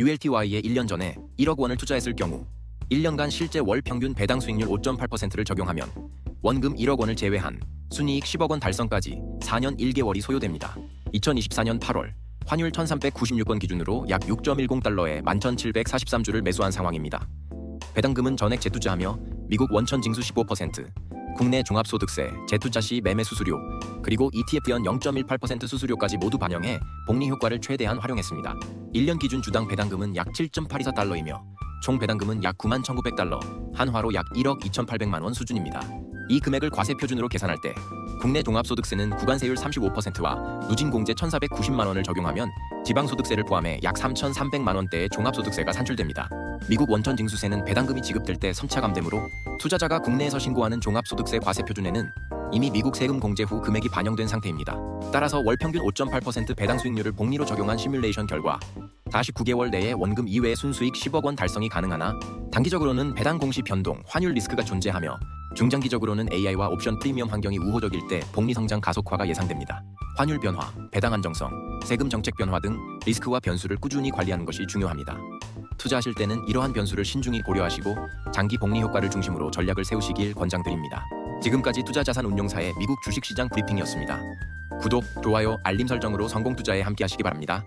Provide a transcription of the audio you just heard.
ULTY에 1년 전에 1억 원을 투자했을 경우 1년간 실제 월 평균 배당 수익률 5.8%를 적용하면 원금 1억 원을 제외한 순이익 10억 원 달성까지 4년 1개월이 소요됩니다. 2024년 8월 환율 1396원 기준으로 약 6.10달러에 11,743주를 매수한 상황입니다. 배당금은 전액 재투자하며 미국 원천 징수 15%, 국내 종합소득세, 재투자 시 매매 수수료, 그리고 ETF 연 0.18% 수수료까지 모두 반영해 복리 효과를 최대한 활용했습니다. 1년 기준 주당 배당금은 약 7.824달러이며 총 배당금은 약 9만 1,900달러, 한화로 약 1억 2,800만 원 수준입니다. 이 금액을 과세 표준으로 계산할 때 국내 종합소득세는 구간세율 35%와 누진공제 1,490만 원을 적용하면 지방소득세를 포함해 약 3,300만 원대의 종합소득세가 산출됩니다. 미국 원천 징수세는 배당금이 지급될 때 선차감되므로 투자자가 국내에서 신고하는 종합소득세 과세 표준에는 이미 미국 세금 공제 후 금액이 반영된 상태입니다. 따라서 월 평균 5.8% 배당 수익률을 복리로 적용한 시뮬레이션 결과 49개월 내에 원금 이외의 순수익 10억 원 달성이 가능하나 단기적으로는 배당 공시 변동, 환율 리스크가 존재하며 중장기적으로는 AI와 옵션 프리미엄 환경이 우호적일 때 복리 성장 가속화가 예상됩니다. 환율 변화, 배당 안정성, 세금 정책 변화 등 리스크와 변수를 꾸준히 관리하는 것이 중요합니다. 투자하실 때는 이러한 변수를 신중히 고려하시고 장기 복리 효과를 중심으로 전략을 세우시길 권장드립니다. 지금까지 투자자산 운용사의 미국 주식시장 브리핑이었습니다. 구독, 좋아요, 알림 설정으로 성공 투자에 함께하시기 바랍니다.